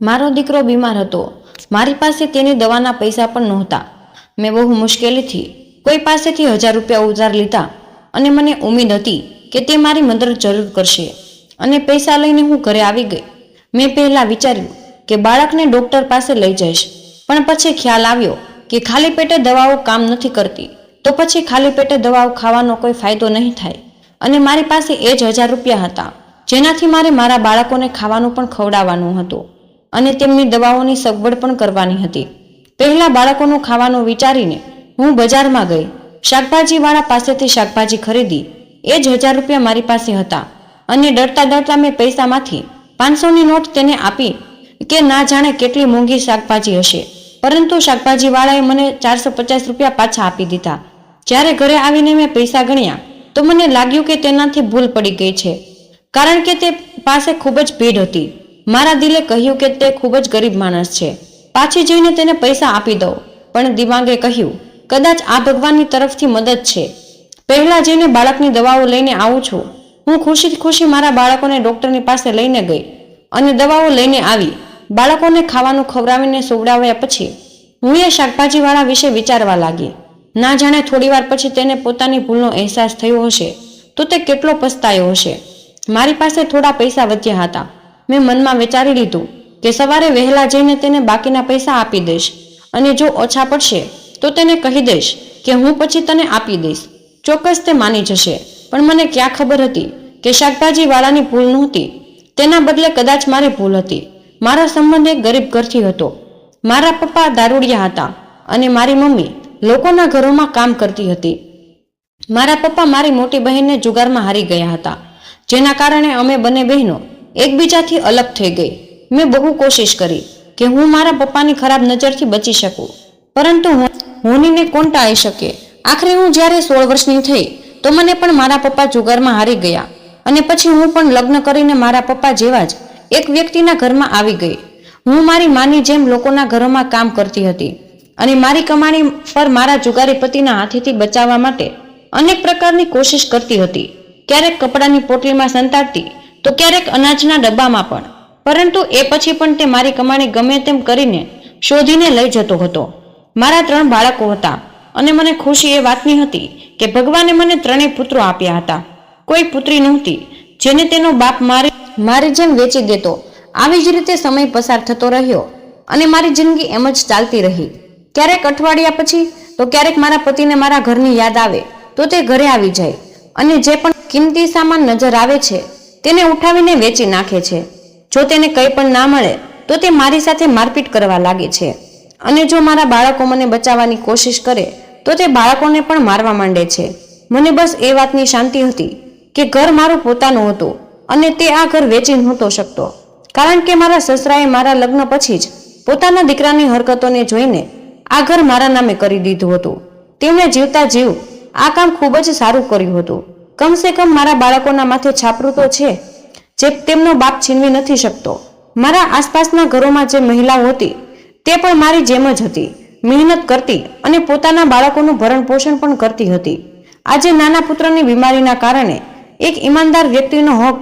મારો દીકરો બીમાર હતો. મારી પાસે તેની દવાના પૈસા પણ નહોતા. મેં બહુ મુશ્કેલીથી કોઈ પાસેથી હજાર રૂપિયા ઉધાર લીધા અને મને ઉમેદ હતી કે તે મારી મદદ જરૂર કરશે અને પૈસા લઈને હું ઘરે આવી ગઈ. મેં પહેલાં વિચાર્યું કે બાળકને ડૉક્ટર પાસે લઈ જઈશ, પણ પછી ખ્યાલ આવ્યો કે ખાલી પેટે દવાઓ કામ નથી કરતી. તો પછી ખાલી પેટે દવાઓ ખાવાનો કોઈ ફાયદો નહીં થાય અને મારી પાસે એ જ હજાર રૂપિયા હતા, જેનાથી મારે મારા બાળકોને ખાવાનું પણ ખવડાવવાનું હતું. અને તેમની દવાઓની સગવડ પણ કરવાની હતી. પહેલા બાળકોનું ખાવાનું વિચારીને હું બજારમાં ગઈ. શાકભાજીવાળા પાસેથી શાકભાજી ખરીદી. એ જ હજાર રૂપિયા મારી પાસે હતા અને ડરતા ડરતા મેં પૈસામાંથી પાંચસોની નોટ તેને આપી કે ના જાણે કેટલી મોંઘી શાકભાજી હશે. પરંતુ શાકભાજીવાળાએ મને ચારસો પચાસ રૂપિયા પાછા આપી દીધા. જ્યારે ઘરે આવીને મેં પૈસા ગણ્યા, તો મને લાગ્યું કે તેનાથી ભૂલ પડી ગઈ છે. કારણ કે તે પાસે ખૂબ જ ભીડ હતી. મારા દિલે કહ્યું કે તે ખૂબ જ ગરીબ માણસ છે. પાછી જઈને તેને પૈસા આપી દઉં. પણ દિમાગે કહ્યું, કદાચ આ ભગવાનની તરફથી મદદ છે. પહેલા જઈને બાળકની દવાઓ લઈને આવું છું, હું ખુશી ખુશી મારા બાળકોને ડૉક્ટરની પાસે લઈને ગઈ. અને દવાઓ લઈને આવી. બાળકોને ખાવાનું ખવડાવીને સુવડાવ્યા પછી, હું એ શાકભાજીવાળા વિશે વિચારવા લાગી. ના જાણે થોડીવાર પછી તેને પોતાની ભૂલનો અહેસાસ થયો હશે. તો તે કેટલો પસ્તાયો હશે. મારી પાસે થોડા પૈસા વધ્યા હતા. મેં મનમાં વિચારી લીધું કે સવારે વહેલા જઈને તેને બાકીના પૈસા આપી દઈશ. અને જો ઓછા પડશે, તો તેને કહી દઈશ કે હું પછી તને આપી દઈશ. ચોક્કસ તે માની જશે. પણ મને ક્યાં ખબર હતી કે શાકભાજીવાળાની ભૂલ નહોતી. તેના બદલે કદાચ મારી ભૂલ હતી. મારા સંબંધ એક ગરીબ ઘરથી હતો. મારા પપ્પા દારૂડિયા હતા અને મારી મમ્મી લોકોના ઘરોમાં કામ કરતી હતી. મારા પપ્પા મારી મોટી બહેનને જુગારમાં હારી ગયા હતા. જેના કારણે અમે બંને બહેનો એકબીજાથી અલગ થઈ ગઈ. મેં બહુ કોશિશ કરી કે હું મારા પપ્પાની ખરાબ નજરથી બચી શકું. પરંતુ હોનીને કોણ ટાળી શકે. આખરે હું જ્યારે સોળ વર્ષની થઈ, તો મને પણ મારા પપ્પા જુગારમાં હારી ગયા. અને પછી હું પણ લગ્ન કરીને મારા પપ્પા જેવા જ એક વ્યક્તિના ઘરમાં આવી ગઈ. હું મારી માની જેમ લોકોના ઘરોમાં કામ કરતી હતી. અને મારી કમાણી પર મારા જુગારી પતિના હાથેથી બચાવવા માટે અનેક પ્રકારની કોશિશ કરતી હતી. ક્યારેક કપડાની પોટલીમાં સંતાડતી તો ક્યારેક અનાજના ડબ્બામાં પણ. પરંતુ એ પછી પણ તે મારી કમાણી ગમે તેમ કરીને શોધીને લઈ જતો હતો. મારા ત્રણ બાળકો હતા અને મને ખુશી એ વાતની હતી કે ભગવાને મને ત્રણેય પુત્રો આપ્યા હતા. કોઈ પુત્રી નહોતી, જેને તેનો બાપ મારી મારી જેમ વેચી દેતો. આવી જ રીતે સમય પસાર થતો રહ્યો અને મારી જિંદગી એમ જ ચાલતી રહી. ક્યારેક અઠવાડિયા પછી તો ક્યારેક મારા પતિને મારા ઘરની યાદ આવે તો તે ઘરે આવી જાય અને જે પણ કિંમતી સામાન નજર આવે છે તેને ઉઠાવીને વેચી નાખે છે. જો તેને કંઈ પણ ના મળે, તો તે મારી સાથે મારપીટ કરવા લાગે છે. અને જો મારા બાળકો મને બચાવવાની કોશિશ કરે, તો તે બાળકોને પણ મારવા માંડે છે. મને બસ એ વાતની શાંતિ હતી કે ઘર મારું પોતાનું હતું અને તે આ ઘર વેચી નહોતો શકતો. કારણ કે મારા સસરાએ મારા લગ્ન પછી જ પોતાના દીકરાની હરકતોને જોઈને આ ઘર મારા નામે કરી દીધું હતું. તેમણે જીવતા જીવ આ કામ ખૂબ જ સારું કર્યું હતું. કમસે કમ મારા બાળકોના માથે છાપરું તો છે, જે તેમનો બાપ છીનવી નથી શકતો. મારા આસપાસના ઘરોમાં જે મહિલાઓ હતી, તે પણ મારી જેમ જ હતી. મહેનત કરતી અને પોતાના બાળકોનું ભરણ પોષણ પણ કરતી હતી. આજે નાના પુત્રની બીમારીના કારણે એક ઈમાનદાર વ્યક્તિનો હક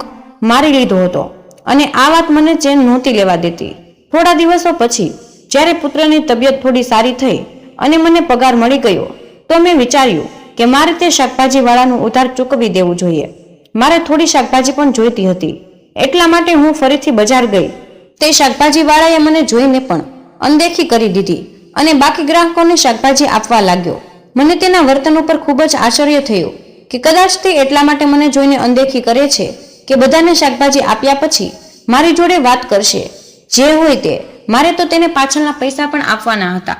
મારી લીધો હતો અને આ વાત મને ચેન નહોતી લેવા દેતી. થોડા દિવસો પછી, જ્યારે પુત્રની તબિયત થોડી સારી થઈ અને મને પગાર મળી ગયો, તો મેં વિચાર્યું કે મારે તે શાકભાજીવાળાનું ઉધાર ચૂકવી દેવું જોઈએ. મારે થોડી શાકભાજી પણ જોઈતી હતી. એટલા માટે હું ફરીથી બજાર ગઈ. તે શાકભાજીવાળાએ મને જોઈને પણ અનદેખી કરી દીધી અને બાકી ગ્રાહકોને શાકભાજી આપવા લાગ્યો. મને તેના વર્તન ઉપર ખૂબ જ આશ્ચર્ય થયું કે કદાચ તે એટલા માટે મને જોઈને અનદેખી કરે છે કે બધાને શાકભાજી આપ્યા પછી મારી જોડે વાત કરશે. જે હોય તે. મારે તો તેને પાછળના પૈસા પણ આપવાના હતા.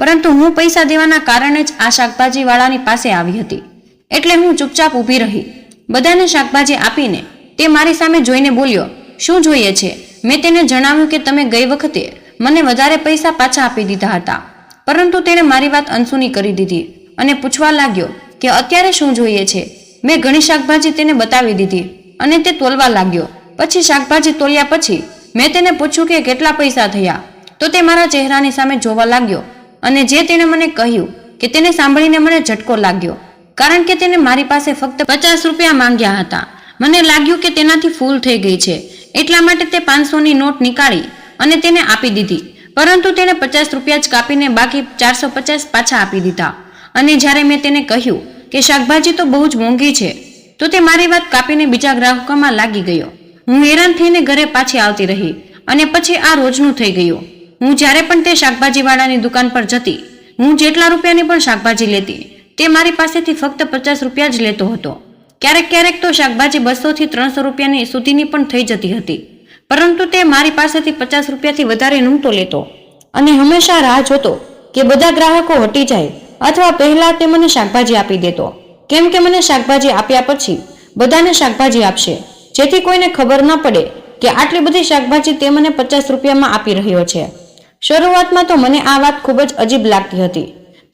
પરંતુ હું પૈસા દેવાના કારણે જ આ શાકભાજીવાળાની પાસે આવી હતી. એટલે હું ચૂપચાપ ઊભી રહી. બધાને શાકભાજી આપીને તે મારી સામે જોઈને બોલ્યો, શું જોઈએ છે? મેં તેને જણાવ્યું કે તમે ગઈ વખતે મને વધારે પૈસા પાછા આપી દીધા હતા. પરંતુ તેણે મારી વાત અનસુની કરી દીધી અને પૂછવા લાગ્યો કે અત્યારે શું જોઈએ છે? મેં ઘણી શાકભાજી તેને બતાવી દીધી અને તે તોલવા લાગ્યો. પછી શાકભાજી તોલ્યા પછી મેં તેને પૂછ્યું કે કેટલા પૈસા થયા? તો તે મારા ચહેરાની સામે જોવા લાગ્યો અને જે તેણે મને કહ્યું કે તેને સાંભળીને મને ઝટકો લાગ્યો, કારણ કે તેને મારી પાસે ફક્ત પચાસ રૂપિયા માંગ્યા હતા. મને લાગ્યું કે તેનાથી ફૂલ થઈ ગઈ છે. એટલા માટે તે પાંચસોની નોટ નીકાળી અને તેને આપી દીધી. પરંતુ તેણે પચાસ રૂપિયા જ કાપીને બાકી ચારસો પચાસ પાછા આપી દીધા. અને જ્યારે મેં તેને કહ્યું કે શાકભાજી તો બહુ જ મોંઘી છે, તો તે મારી વાત કાપીને બીજા ગ્રાહકોમાં લાગી ગયો. હું હેરાન થઈને ઘરે પાછી આવતી રહી અને પછી આ રોજનું થઈ ગયું. હું જ્યારે પણ તે શાકભાજીવાળાની દુકાન પર જતી, હું જેટલા રૂપિયાની પણ શાકભાજી લેતી, તે મારી પાસેથી ફક્ત પચાસ રૂપિયા જ લેતો હતો. ક્યારેક ક્યારેક તો શાકભાજી બસોથી ત્રણસો રૂપિયાની સુધીની પણ થઈ જતી હતી. પરંતુ તે મારી પાસેથી પચાસ રૂપિયાથી વધારે નહોતો લેતો. અને હંમેશા રાહ જોતો કે બધા ગ્રાહકો હટી જાય અથવા પહેલા તે મને શાકભાજી આપી દેતો. કેમ કે મને શાકભાજી આપ્યા પછી બધાને શાકભાજી આપશે. જેથી કોઈને ખબર ન પડે કે આટલી બધી શાકભાજી તે મને પચાસ રૂપિયામાં આપી રહ્યો છે. શરૂઆતમાં તો મને આ વાત ખૂબ જ અજીબ લાગતી હતી.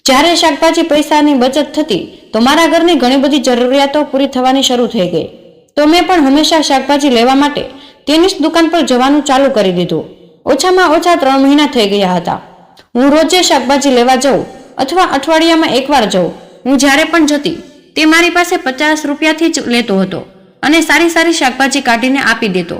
જ્યારે શાકભાજી પૈસાની બચત થતી, તો મારા ઘરની ઘણી બધી જરૂરિયાતો પૂરી થવાની શરૂ થઈ ગઈ. તો મેં પણ હંમેશા શાકભાજી લેવા માટે તેની જ દુકાન પર જવાનું ચાલુ કરી દીધું. ઓછામાં ઓછા ત્રણ મહિના થઈ ગયા હતા. હું રોજે શાકભાજી લેવા જાઉં અથવા અઠવાડિયામાં એકવાર જાઉં. હું જ્યારે પણ જતી, તે મારી પાસે પચાસ રૂપિયાથી જ લેતો હતો અને સારી સારી શાકભાજી કાઢીને આપી દેતો.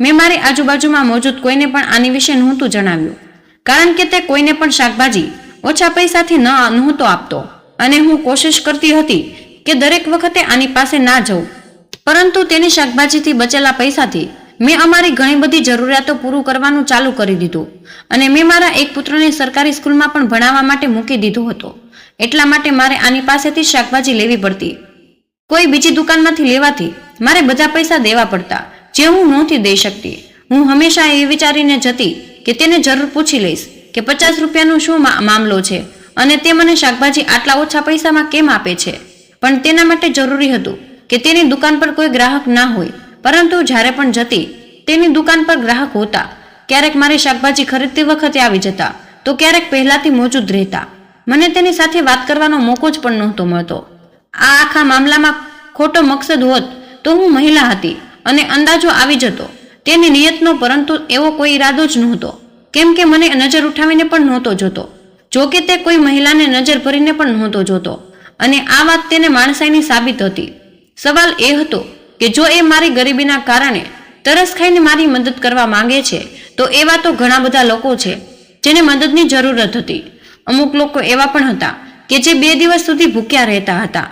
મેં મારી આજુબાજુમાં મોજૂદ કોઈને પણ આની વિશે નહોતું જણાવ્યું. કારણ કે તે કોઈને પણ શાકભાજી ઓછા પૈસાથી ન નહોતો આપતો. અને હું કોશિશ કરતી હતી કે દરેક વખતે આની પાસે ના જઉં. પરંતુ તેની શાકભાજીથી બચેલા પૈસાથી મેં અમારી ઘણી બધી જરૂરિયાતો પૂરું કરવાનું ચાલુ કરી દીધું. અને મેં મારા એક પુત્રને સરકારી સ્કૂલમાં પણ ભણાવવા માટે મૂકી દીધો હતો. એટલા માટે મારે આની પાસેથી શાકભાજી લેવી પડતી. કોઈ બીજી દુકાનમાંથી લેવાથી મારે બધા પૈસા દેવા પડતા, જે હું નહોતી દઈ શકતી. હું હંમેશા એ વિચારીને જતી કે તેને જરૂર પૂછી લઈશ કે પચાસ રૂપિયાનો શું મામલો છે અને તે મને શાકભાજી આટલા ઓછા પૈસામાં કેમ આપે છે? પણ તેના માટે જરૂરી હતું કે તેની દુકાન પર કોઈ ગ્રાહક ના હોય, પરંતુ જ્યારે પણ જતી, તેની દુકાન પર ગ્રાહક હોતા, ક્યારેક મારી શાકભાજી ખરીદતી વખતે આવી જતા, તો ક્યારેક પહેલાથી મોજૂદ રહેતા. મને તેની સાથે વાત કરવાનો મોકો જ પણ નહોતો મળતો. આ આખા મામલામાં ખોટો મકસદ હોત તો હું મહિલા હતી અને અંદાજો આવી જતો. તેની નિયતનો, પરંતુ એવો કોઈ ઈરાદો જ નહોતો. કેમ કે મને નજર ઉઠાવીને પણ નહોતો જોતો. જો કે તે કોઈ મહિલાને નજર ભરીને પણ નહોતો જોતો. અને આ વાત તેને માણસાઈની સાબિત હતી. સવાલ એ હતો કે જો એ મારી ગરીબીના કારણે તરસ ખાઈને મારી મદદ કરવા માંગે છે, તો એવા તો ઘણા બધા લોકો છે, જેને મદદની જરૂરત હતી. અમુક લોકો એવા પણ હતા કે જે બે દિવસ સુધી ભૂખ્યા રહેતા હતા.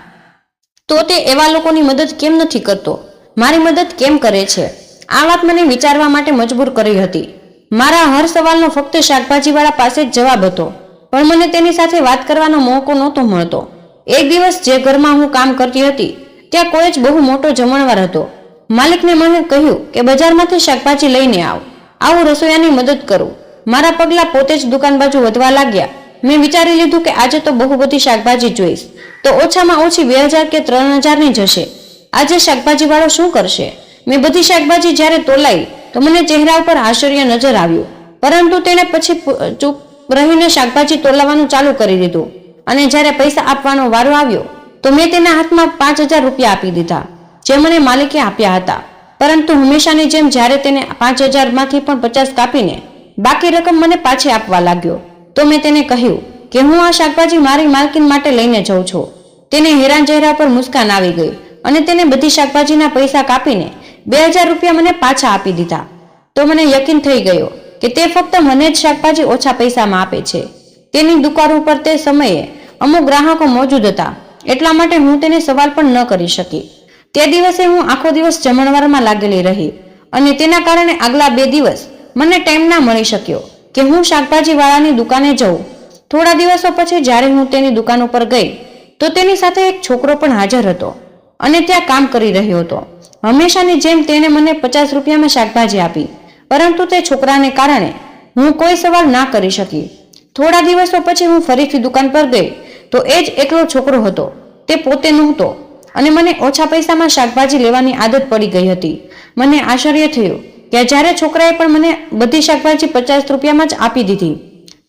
તો તે એવા લોકોની મદદ કેમ નથી કરતો? મારી મદદ કેમ કરે છે? આ વાત મને વિચારવા માટે મજબૂર કરી હતી. મારા હર સવાલનો ફક્ત શાકભાજીવાળા પાસે જ જવાબ હતો, પણ મને તેની સાથે વાત કરવાનો મોકો નહોતો મળતો. એક દિવસ જે ઘરમાં હું કામ કરતી હતી, ત્યાં કોઈ જ બહુ મોટો જમણવાર હતો. માલિકને મને કહ્યું કે બજારમાંથી શાકભાજી લઈને આવ, આવું રસોઈયાની મદદ કરું. મારા પગલા પોતે જ દુકાન બાજુ વધવા લાગ્યા. મેં વિચારી લીધું કે આજે તો બહુ બધી શાકભાજી જોઈશ. તો ઓછામાં ઓછી બે હજાર કે ત્રણ હજારની જશે આજે શાકભાજીવાળો શું કરશે? મેં બધી શાકભાજી જ્યારે તોલાઈ, તો મને ચહેરા ઉપર આશ્ચર્ય નજર આવ્યું. પરંતુ તેણે પછી ચૂપ રહીને શાકભાજી તોલાવાનું ચાલુ કરી દીધું. અને જ્યારે પૈસા આપવાનો વારો આવ્યો, તો મેં તેના હાથમાં પાંચ હજાર રૂપિયા આપી દીધા, જે મને માલિકે આપ્યા હતા. પરંતુ હંમેશાની જેમ જ્યારે તેને પાંચ હજારમાંથી પણ પચાસ કાપીને, બાકી રકમ મને પાછી આપવા લાગ્યો. તો મેં તેને કહ્યું કે હું આ શાકભાજી મારી માલકીન માટે લઈને જઉં છું. તેને હેરાન ચહેરા પર મુસ્કાન આવી ગઈ અને તેને બધી શાકભાજીના પૈસા કાપીને બે હજાર રૂપિયા મને પાછા આપી દીધા. તો મને યકીન થઈ ગયો કે તે ફક્ત મને જ શાકભાજી ઓછા પૈસામાં આપે છે. તેની દુકાન ઉપર તે સમયે અમુક ગ્રાહકો મોજૂદ હતા. એટલા માટે હું તેને સવાલ પણ ન કરી શકી. તે દિવસે હું આખો દિવસ જમણવારમાં લાગેલી રહી અને તેના કારણે આગલા બે દિવસ મને ટાઈમ ના મળી શક્યો કે હું શાકભાજી વાળાની દુકાને જઉં. થોડા દિવસો પછી જ્યારે હું તેની દુકાન ઉપર ગઈ, તો તેની સાથે એક છોકરો પણ હાજર હતો. અને ત્યાં કામ કરી રહ્યો હતો. હંમેશાની જેમ તેણે મને પચાસ રૂપિયામાં શાકભાજી આપી, પરંતુ તે છોકરાને કારણે હું કોઈ સવાલ ના કરી શકી. થોડા દિવસો પછી હું ફરીથી દુકાન પર ગઈ, તો એ જ એકલો છોકરો હતો. તે પોતે નહોતો અને મને ઓછા પૈસામાં શાકભાજી લેવાની આદત પડી ગઈ હતી. મને આશ્ચર્ય થયું કે જ્યારે છોકરાએ પણ મને બધી શાકભાજી પચાસ રૂપિયામાં જ આપી દીધી.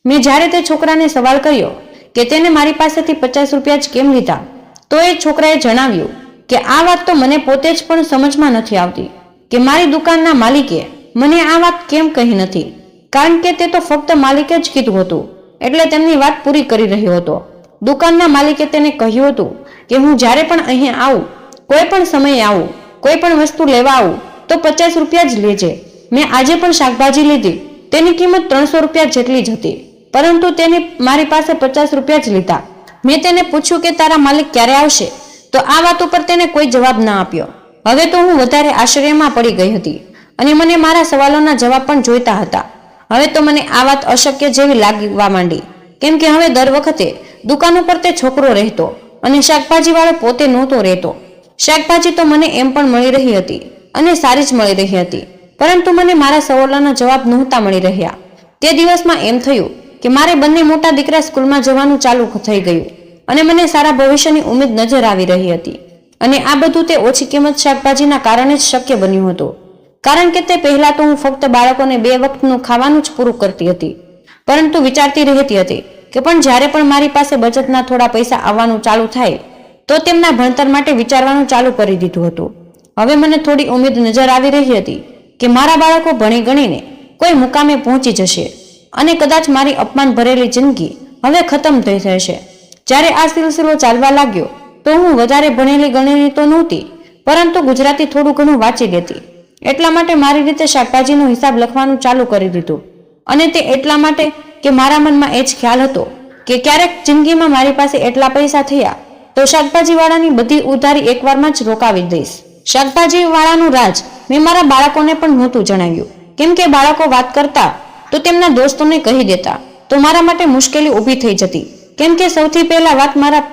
મેં જ્યારે તે છોકરાને સવાલ કર્યો કે તેને મારી પાસેથી પચાસ રૂપિયા જ કેમ લીધા, તો એ છોકરાએ જણાવ્યું કે આ વાત તો મને પોતે જ પણ સમજમાં નથી આવતી કે મારી દુકાનના માલિકે મને આ વાત કેમ કહી નથી? કારણ કે તે તો ફક્ત માલિકે જ કીધું હતું. એટલે તેમની વાત પૂરી કરી રહ્યો હતો. દુકાનના માલિકે તેને કહ્યું હતું કે હું જ્યારે પણ અહીં આવું, કોઈ પણ સમયે આવું, કોઈ પણ વસ્તુ લેવા આવું, તો પચાસ રૂપિયા જ લેજે. મેં આજે પણ શાકભાજી લીધી. તેની કિંમત ત્રણસો રૂપિયા જેટલી જ હતી. પરંતુ તેને મારી પાસે પચાસ રૂપિયા જ લીધા. મેં તેને પૂછ્યું કે તારા માલિક ક્યારે આવશે? તો આ વાત ઉપર તેને કોઈ જવાબ ના આપ્યો. હવે તો હું વધારે આશ્ચર્યમાં પડી ગઈ હતી અને મને મારા સવાલોના જવાબ પણ જોઈતા હતા. હવે તો મને આ વાત અશક્ય જેવી લાગવા માંડી. કેમ કે હવે દર વખતે દુકાન ઉપર તે છોકરો રહેતો અને શાકભાજી વાળો પોતે નહોતો રહેતો. શાકભાજી તો મને એમ પણ મળી રહી હતી અને સારી જ મળી રહી હતી. પરંતુ મને મારા સવાલોના જવાબ નહોતા મળી રહ્યા. તે દિવસમાં એમ થયું કે મારે બંને મોટા દીકરા સ્કૂલમાં જવાનું ચાલુ થઈ ગયું. અને મને સારા ભવિષ્યની ઉમેદ નજર આવી રહી હતી. અને આ બધું તે ઓછી કિંમત શાકભાજીના કારણે જ શક્ય બન્યું હતું. કારણ કે તે પહેલા તો હું ફક્ત બાળકોને બે વખતનું ખાવાનું જ પૂરું કરતી હતી. પરંતુ વિચારતી રહેતી હતી કે પણ જ્યારે પણ મારી પાસે બચતના થોડા પૈસા આવવાનું ચાલુ થાય, તો તેમના ભણતર માટે વિચારવાનું ચાલુ કરી દીધું હતું. હવે મને થોડી ઉમેદ નજર આવી રહી હતી કે મારા બાળકો ભણી ગણીને કોઈ મુકામે પહોંચી જશે અને કદાચ મારી અપમાન ભરેલી જિંદગી હવે ખતમ થઈ જશે જ્યારે આ સિલસિલો ચાલવા લાગ્યો, તો હું વધારે ભણેલી ગણેલી તો નહોતી, પરંતુ ગુજરાતી થોડું ઘણું વાંચી લેતી. એટલા માટે મારી રીતે શાકભાજીનો હિસાબ લખવાનું ચાલુ કરી દીધું. અને તે એટલા માટે કે મારા મનમાં એ જ ખ્યાલ હતો કે ક્યારેક જિંદગીમાં મારી પાસે એટલા પૈસા થયા, તો શાકભાજીવાળાની બધી ઉધારી એકવારમાં જ રોકાવી દઈશ. શાકભાજીવાળાનું રાજ મેં મારા બાળકોને પણ નહોતું જણાવ્યું. કેમ કે બાળકો વાત કરતા, તો તેમના દોસ્તોને કહી દેતા. તો મારા માટે મુશ્કેલી ઊભી થઈ જતી. કેમ કે સૌથી પહેલા વાત મારા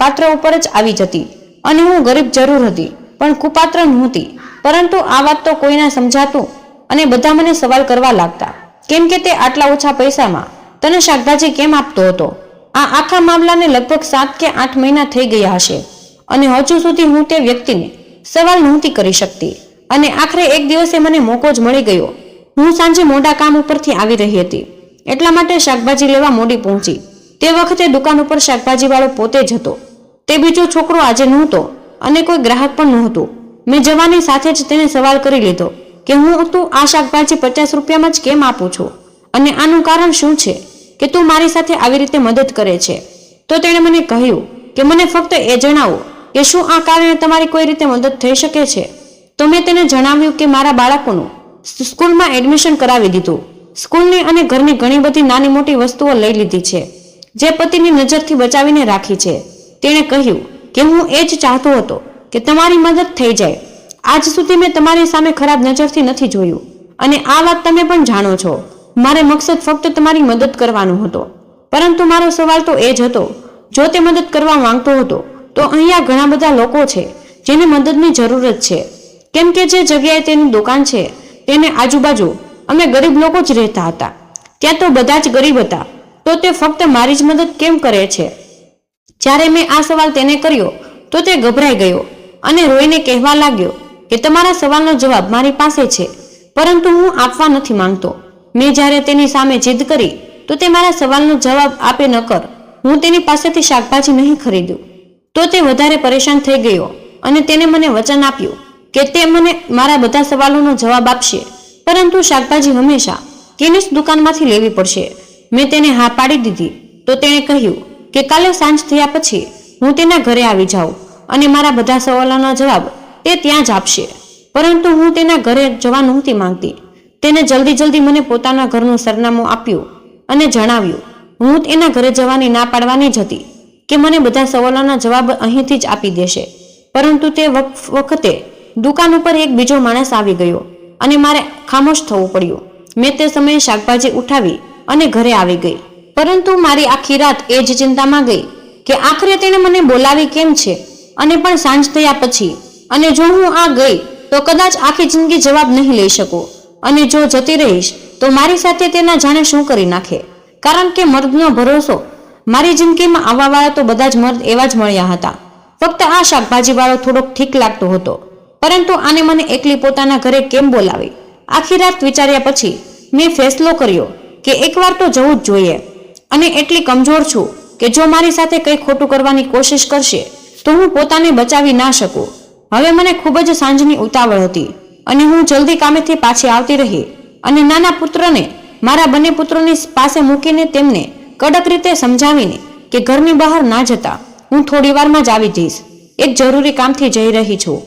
પાત્ર ઉપર જ આવી જતી અને હું ગરીબ જરૂર હતી, પણ કુપાત્ર નહોતી. પરંતુ આ વાત તો કોઈને સમજાતું અને બધા મને સવાલ કરવા લાગતા. કેમ કે તે આટલા ઓછા પૈસામાં તને શાકભાજી કેમ આપતો હતો? આ આખા મામલાને લગભગ સાત કે આઠ મહિના થઈ ગયા હશે અને હજુ સુધી હું તે વ્યક્તિને સવાલ નહોતી કરી શકતી. અને આખરે એક દિવસે મને મોકો જ મળી ગયો. હું સાંજે મોડા કામ ઉપરથી આવી રહી હતી. એટલા માટે શાકભાજી લેવા મોડી પહોંચી. તે વખતે દુકાન ઉપર શાકભાજીવાળો પોતે જ હતો. તે બીજો છોકરો આજે નહોતો અને કોઈ ગ્રાહક પણ નહોતું. મેં જવાની સાથે જ તેને સવાલ કરી લીધો કે હું તું આ શાકભાજી પચાસ રૂપિયામાં જ કેમ આપું છું? અને આનું કારણ શું છે કે તું મારી સાથે આવી રીતે મદદ કરે છે? તો તેણે મને કહ્યું કે મને ફક્ત એ જણાવો કે શું આ કારણે તમારી કોઈ રીતે મદદ થઈ શકે છે? તો મેં તેને જણાવ્યું કે મારા બાળકોનું સ્કૂલમાં એડમિશન કરાવી દીધું. સ્કૂલની અને ઘરની ઘણી બધી નાની મોટી વસ્તુઓ લઈ લીધી છે. જે પતિની નજરથી બચાવીને રાખી છે. તેણે કહ્યું કે હું એ જ ચાહતો હતો કે તમારી મદદ થઈ જાય. આજ સુધી મેં તમારી સામે ખરાબ નજરથી નથી જોયું. અને આ વાત તમે પણ જાણો છો. મારે મકસદ ફક્ત તમારી મદદ કરવાનો હતો. પરંતુ મારો સવાલ તો એ જ હતો, જો તે મદદ કરવા માંગતો હતો, તો અહીંયા ઘણા બધા લોકો છે જેને મદદની જરૂરત છે. કેમ કે જે જગ્યાએ તેની દુકાન છે, તેને આજુબાજુ અમે ગરીબ લોકો જ રહેતા હતા. ત્યાં તો બધા જ ગરીબ હતા. તો તે ફક્ત મારી જ મદદ કેમ કરે છે? જ્યારે મેં આ સવાલ તેને કર્યો, તો તે ગભરાઈ ગયો અને રોઈને કહેવા લાગ્યો કે તમારા સવાલનો જવાબ મારી પાસે છે, પરંતુ હું આપવા નથી માંગતો. મેં જ્યારે તેની સામે જીદ કરી, તો તે મારા સવાલનો જવાબ આપે ન કર. હું તેની પાસેથી શાકભાજી નહીં ખરીદ્યું. તો તે વધારે પરેશાન થઈ ગયો અને તેને મને વચન આપ્યું કે તે મને મારા બધા સવાલોનો જવાબ આપશે, પરંતુ શાકભાજી હંમેશા તેની જ દુકાનમાંથી લેવી પડશે. મેં તેને હા પાડી દીધી. તો તેણે કહ્યું કે કાલે સાંજ થયા પછી હું તેના ઘરે આવી જાઉં અને મારા બધા સવાલોના જવાબ તે ત્યાં જ આપશે. પરંતુ હું તેના ઘરે જવા નહોતી માંગતી. તેને જલ્દી જલ્દી મને પોતાના ઘરનું સરનામું આપ્યું અને જણાવ્યું, હું એના ઘરે જવાની ના પાડવાની જ હતી કે મને બધા સવાલોના જવાબ અહીંથી જ આપી દેશે. પરંતુ તે વખ- વખતે દુકાન ઉપર એક બીજો માણસ આવી ગયો અને મારે ખામોશ થવું પડ્યું. મેં તે સમયે શાકભાજી ઉઠાવી અને ઘરે આવી ગઈ. પરંતુ મારી આખી રાત એ જ ચિંતામાં ગઈ કે આખરે તેણે મને બોલાવી કેમ છે? અને પણ સાંજ થયા પછી. અને જો હું આ ગઈ, તો કદાચ આખી જિંદગી જવાબ નહીં લઈ શકું. અને જો જતી રહીશ, તો મારી સાથે તેના જાણે શું કરી નાખે? કારણ કે મર્દનો ભરોસો. મારી જિંદગીમાં આવવાવાળા તો બધા જ મર્દ એવા જ મળ્યા હતા. ફક્ત આ શાકભાજી વાળો થોડોક ઠીક લાગતો હતો. પરંતુ આને મને એકલી પોતાના ઘરે કેમ બોલાવી? આખી રાત વિચાર્યા પછી મેં ફેસલો કર્યો. કે એકવાર તો જવું જ જોઈએ. અને એટલી કમજોર છું કે જો મારી સાથે કંઈ ખોટું કરવાની કોશિશ કરશે, તો હું પોતાને બચાવી ના શકું. હવે મને ખૂબ જ સાંજની ઉતાવળ હતી અને હું જલ્દી કામેથી પાછી આવતી રહી અને નાના પુત્રને, મારા બંને પુત્રોની પાસે મૂકીને તેમને કડક રીતે સમજાવીને કે ઘરની બહાર ના જતા, હું થોડી વારમાં જ આવી જઈશ. એક જરૂરી કામથી જઈ રહી છું.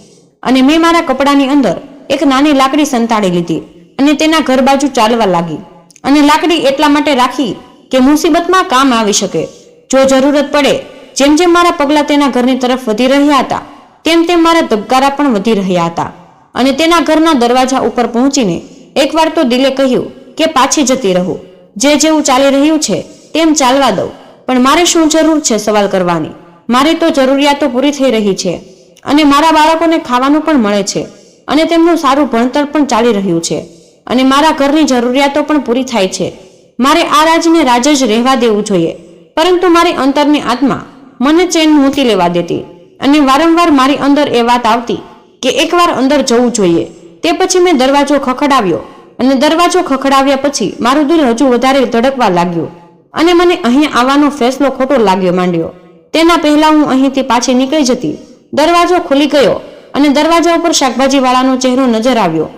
અને મેં મારા કપડાની અંદર એક નાની લાકડી સંતાડી લીધી અને તેના ઘર બાજુ ચાલવા લાગી. અને લાકડી એટલા માટે રાખી કે મુસીબતમાં કામ આવી શકે. જો જરૂરત પડે, જેમ જેમ મારા પગલાં તેના ઘરની તરફ વધી રહ્યા હતા, તેમ તેમ મારા ધબકારા પણ વધી રહ્યા હતા. અને તેના ઘરના દરવાજા ઉપર પહોંચીને એકવાર તો દિલે કહ્યું કે પાછી જતી રહું. જે જેવું ચાલી રહ્યું છે, તેમ ચાલવા દઉં. પણ મારે શું જરૂર છે સવાલ કરવાની? મારી તો જરૂરિયાતો પૂરી થઈ રહી છે. અને મારા બાળકોને ખાવાનું પણ મળે છે. અને તેમનું સારું ભણતર પણ ચાલી રહ્યું છે. અને મારા ઘરની જરૂરિયાતો પણ પૂરી થાય છે. મારે આ રાજને રાજ જ રહેવા દેવું જોઈએ. પરંતુ મારી અંતરની આત્મા મને ચેન નહોતી લેવા દેતી અને વારંવાર મારી અંદર એ વાત આવતી કે એકવાર અંદર જવું જોઈએ. તે પછી મેં દરવાજો ખખડાવ્યો અને દરવાજો ખખડાવ્યા પછી મારું દિલ હજુ વધારે ધડકવા લાગ્યું અને મને અહીં આવવાનો ફેસલો ખોટો લાગ્યો માંડ્યો. તેના પહેલા હું અહીંથી પાછી નીકળી જતી. દરવાજો ખુલી ગયો અને દરવાજા ઉપર શાકભાજીવાળાનો ચહેરો નજર આવ્યો.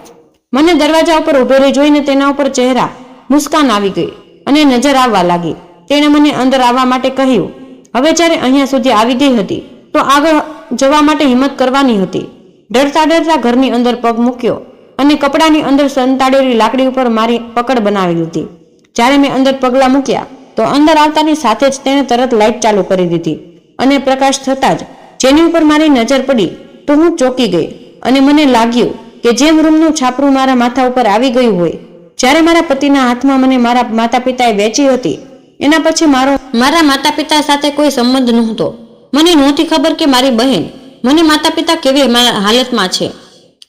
મને દરવાજા ઉપર ઉભેલી જોઈને તેના ઉપર ચહેરા, મુસ્કાન આવી ગઈ અને નજર આવવા લાગી. તેણે મને અંદર આવવા માટે કહ્યું, હવે જ્યારે અહીંયા સુધી આવી ગઈ હતી, તો આગળ જવા માટે હિંમત કરવાની હતી. ડરતા ડરતા ઘરની અંદર પગ મૂક્યો અને કપડાની અંદર સંતાડેલી લાકડી ઉપર મારી પકડ બનાવી લીધી જ્યારે મેં અંદર પગલાં મૂક્યા, તો અંદર આવતાની સાથે જ તેણે તરત લાઇટ ચાલુ કરી દીધી અને પ્રકાશ થતાં જ જેની ઉપર મારી નજર પડી, તો હું ચોંકી ગઈ અને મને લાગ્યું કે જેમ રૂમનું છાપરું મારા માથા ઉપર આવી ગયું હોય, જ્યારે મારા પતિના હાથમાં મને મારા માતા પિતાએ વેચી હતી, એના પછી મારો મારા માતા પિતા સાથે કોઈ સંબંધ નહોતો. મને નહોતી ખબર કે મારી બહેન મને માતા પિતા કેવી હાલતમાં છે.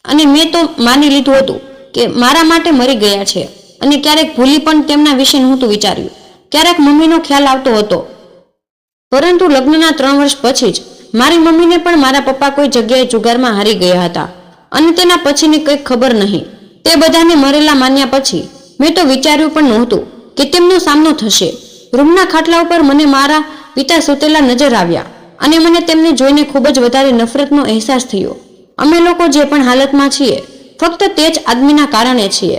અને મેં તો માની લીધું હતું કે મારા માટે મરી ગયા છે. અને ક્યારેક ભૂલી પણ તેમના વિશે નહોતું વિચાર્યું. ક્યારેક મમ્મીનો ખ્યાલ આવતો હતો. પરંતુ લગ્નના ત્રણ વર્ષ પછી જ મારી મમ્મીને પણ મારા પપ્પા કોઈ જગ્યાએ જુગારમાં હારી ગયા હતા. અને તેના પછીની કંઈ ખબર નહીં. તે બધાને મરેલા માન્યા પછી મેં તો વિચાર્યું પણ નહોતું કે તેમનો સામનો થશે. રૂમના ખાટલા ઉપર મને મારા પિતા સૂતેલા નજર આવ્યા અને મને તેમને જોઈને ખૂબ જ વધારે નફરતનો અહેસાસ થયો. અમે લોકો જે પણ હાલતમાં છીએ, ફક્ત તે જ આદમીના કારણે છીએ.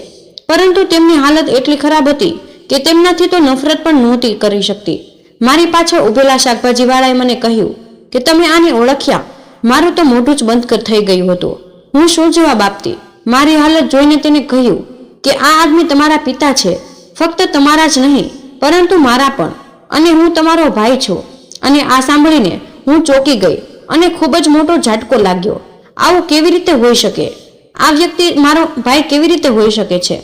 પરંતુ તેમની હાલત એટલી ખરાબ હતી કે તેમનાથી તો નફરત પણ નહોતી કરી શકતી. મારી પાછળ ઊભેલા શાકભાજીવાળાએ મને કહ્યું કે તમે આને ઓળખ્યા. મારું તો મોઢું જ બંધ થઈ ગયું હતું. હું શું જવાબ આપતી? મારી હાલત જોઈને તેને કહ્યું કે આ આદમી તમારા પિતા છે. ફક્ત તમારા જ નહીં, પરંતુ મારા પણ. અને હું તમારો ભાઈ છું. અને આ સાંભળીને હું ચોંકી ગઈ અને ખૂબ જ મોટો ઝાટકો લાગ્યો. આવું કેવી રીતે હોઈ શકે? આ વ્યક્તિ મારો ભાઈ કેવી રીતે હોઈ શકે છે?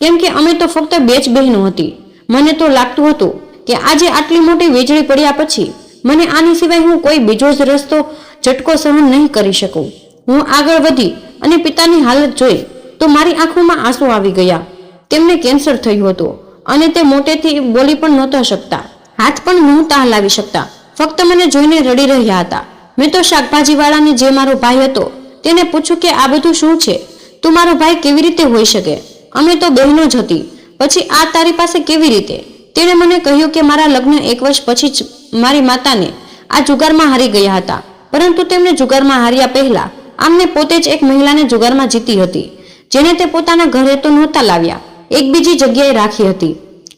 કેમ કે અમે તો ફક્ત બે જ બહેનો હતી. મને તો લાગતું હતું કે આજે આટલી મોટી વીજળી પડ્યા પછી મને આની સિવાય હું કોઈ બીજો જ રસ્તો, ઝટકો સહન નહીં કરી શકું. હું આગળ વધી અને પિતાની હાલત જોઈ તો મારી આંખોમાં આંસુ આવી ગયા. તેમને કેન્સર થયું હતું અને તે મોટેથી બોલી પણ નહોતા શકતા. હાથ પણ નહોતા હલાવી શકતા. ફક્ત મને જોઈને રડી રહ્યા હતા. મેં તો શાકભાજીવાળાને જે મારો ભાઈ હતો તેને પૂછ્યું કે આ બધું શું છે? તું મારો ભાઈ કેવી રીતે હોઈ શકે? અમે તો બહેનો જ હતી. પછી આ તારી પાસે કેવી રીતે? તેણે મને કહ્યું કે મારા લગ્ન એક વર્ષ પછી જ મારી માતાને આ જુગારમાં હારી ગયા હતા. પરંતુ તેમને જુગારમાં હાર્યા પહેલા આમને પોતે જ એક મહિલાને જુગારમાં જીતી હતી જેને તે પોતાના ઘરે તો નહોતા લાવ્યા એક બીજી જગ્યાએ રાખી હતી.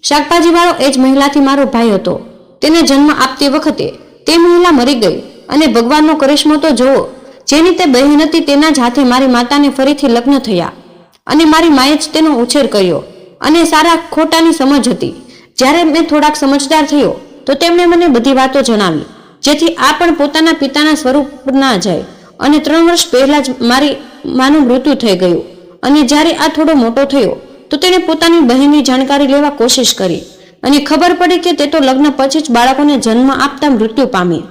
શાકભાજીવાળો એ જ મહિલાથી મારો ભાઈ હતો. તેને જન્મ આપતી વખતે તે મહિલા મરી ગઈ અને ભગવાનનો કરિશ્મો તો જુઓ જેની તે બહેન હતી તેના જ હાથે મારી માતાને ફરીથી લગ્ન થયા અને મારી માએ જ તેનો ઉછેર કર્યો અને સારા ખોટાની સમજ હતી. જ્યારે મેં થોડાક સમજદાર થયો, તો તેમણે મને બધી વાતો જણાવી, જેથી આ પણ પોતાના પિતાના સ્વરૂપ ના જાય. અને ત્રણ વર્ષ પહેલા જ મારી, માનું મૃત્યુ થઈ ગયું. અને જ્યારે આ થોડો મોટો થયો, તો તેણે પોતાની બહેનની જાણકારી લેવા કોશિશ કરી. અને ખબર પડી કે તે તો લગ્ન પછી જ બાળકોને જન્મ આપતા મૃત્યુ પામી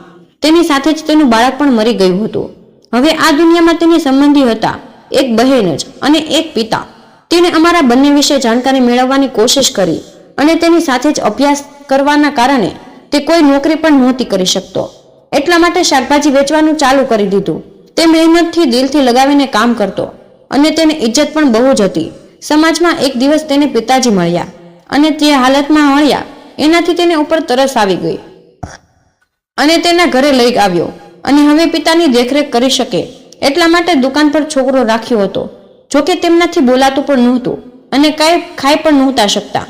તેની સાથે જ તેનું બાળક પણ મરી ગયું હતું. હવે આ દુનિયામાં તેની સંબંધી હતા, એક બહેન જ અને એક પિતા. તેણે અમારા બંને વિશે જાણકારી મેળવવાની કોશિશ કરી અને તેની સાથે જ અભ્યાસ કરવાના કારણે તે કોઈ નોકરી પણ નહોતી કરી શકતો. એટલા માટે શાકભાજી વેચવાનું ચાલુ કરી દીધું. તે મહેનતથી દિલથી લગાવીને કામ કરતો અને તેને ઇજ્જત પણ બહુ જ હતી. સમાજમાં એક દિવસ તેને પિતાજી મળ્યા અને તે હાલતમાં મળ્યા એનાથી તેને ઉપર તરસ આવી ગઈ. અને તેના ઘરે લઈ આવ્યો અને હવે પિતાની દેખરેખ કરી શકે એટલા માટે દુકાન પર છોકરો રાખ્યો હતો. જોકે તેમનાથી બોલાતું પણ નહોતું અને કાંઈ ખાઈ પણ નહોતા શકતા.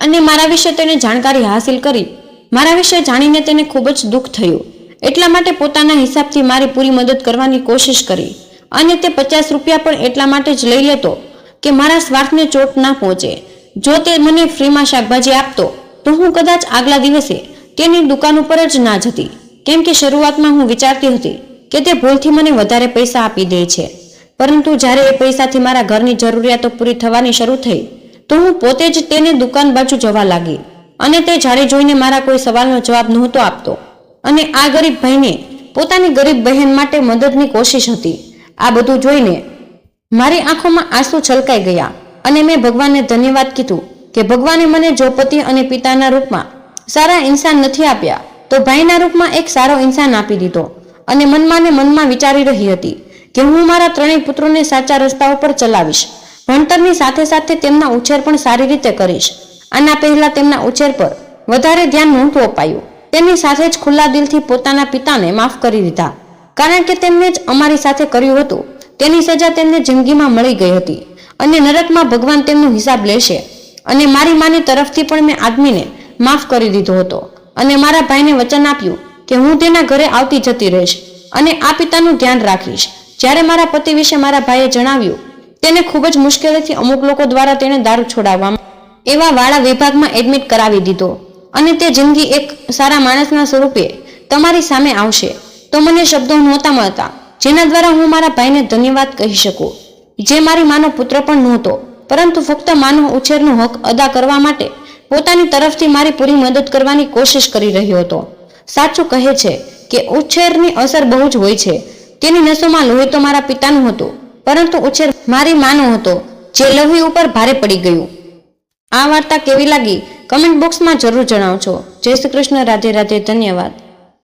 અને મારા વિશે તેને જાણકારી હાંસિલ કરી. મારા વિશે જાણીને તેને ખૂબ જ દુઃખ થયું. એટલા માટે પોતાના હિસાબથી મારી પૂરી મદદ કરવાની કોશિશ કરી. અને તે પચાસ રૂપિયા પણ એટલા માટે જ લઈ લેતો કે મારા સ્વાર્થને ચોટ ના પહોંચે. જો તે મને ફ્રીમાં શાકભાજી આપતો, તો હું કદાચ આગલા દિવસે તેની દુકાન ઉપર જ ના જતી. કેમ કે શરૂઆતમાં હું વિચારતી હતી કે તે ભૂલથી મને વધારે પૈસા આપી દે છે. પરંતુ જ્યારે એ પૈસાથી મારા ઘરની જરૂરિયાતો પૂરી થવાની શરૂ થઈ, તો હું પોતે જ તેને દુકાન બાજુ જવા લાગી. અને તે જાણી જોઈને મારા કોઈ સવાલનો જવાબ નહોતો આપતો. અને આ ગરીબ ભાઈને પોતાની ગરીબ બહેન માટે મદદની કોશિશ હતી. આ બધું જોઈને મારી આંખોમાં આંસુ છલકાઈ ગયા અને મેં ભગવાનને ધન્યવાદ કીધું કે ભગવાને મને જો પતિ અને પિતાના રૂપમાં સારા ઇન્સાન નથી આપ્યા, તો ભાઈના રૂપમાં એક સારો ઇન્સાન આપી દીધો અને મનમાં ને મનમાં વિચારી રહી હતી કે હું મારા ત્રણેય પુત્રોને સાચા રસ્તા ઉપર ચલાવીશ, ભણતરની સાથે સાથે તેમના ઉછેર પણ સારી રીતે કરીશ. આના પહેલા તેમના ઉછેર પર વધારે ધ્યાન નહોતું અપાયું. તેમની સાથે જ ખુલ્લા દિલથી પોતાના પિતાને માફ કરી દીધા. કારણ કે તેમને જ અમારી સાથે કર્યું હતું. તેની સજા તેમને જિંદગીમાં મળી ગઈ હતી. અને નરકમાં ભગવાન તેમનો હિસાબ લેશે. અને મારી માની તરફથી પણ મેં આદમીને માફ કરી દીધો હતો. અને મારા ભાઈને વચન આપ્યું કે હું તેના ઘરે આવતી જતી રહીશ. અને આ પિતાનું ધ્યાન રાખીશ. જ્યારે મારા પતિ વિશે મારા ભાઈએ જણાવ્યું, તેને ખૂબ જ મુશ્કેલીથી અમુક લોકો દ્વારા તેને દારૂ છોડાવવામાં એવા વાળા વિભાગમાં એડમિટ કરાવી દીધો. અને તે જિંદગી એક સારા માણસના સ્વરૂપે તમારી સામે આવશે. તો મને શબ્દો નહોતા મળતા, જેના દ્વારા હું મારા ભાઈને ધન્યવાદ કહી શકું. જે મારી માનો પુત્ર પણ નહોતો, પરંતુ ફક્ત માનવ ઉછેરનો હક અદા કરવા માટે પોતાની તરફથી મારી પૂરી મદદ કરવાની કોશિશ કરી રહ્યો હતો. સાચું કહે છે કે ઉછેરની અસર બહુ જ હોય છે. તેની નસોમાં લોહી તો મારા પિતાનું હતું, પરંતુ ઉછેર મારી માનો હતો, જે લોહી ઉપર ભારે પડી ગયું. આ વાર્તા કેવી લાગી? કમેન્ટ બોક્સમાં જરૂર જણાવજો. જય શ્રી કૃષ્ણ રાધે રાધે ધન્યવાદ.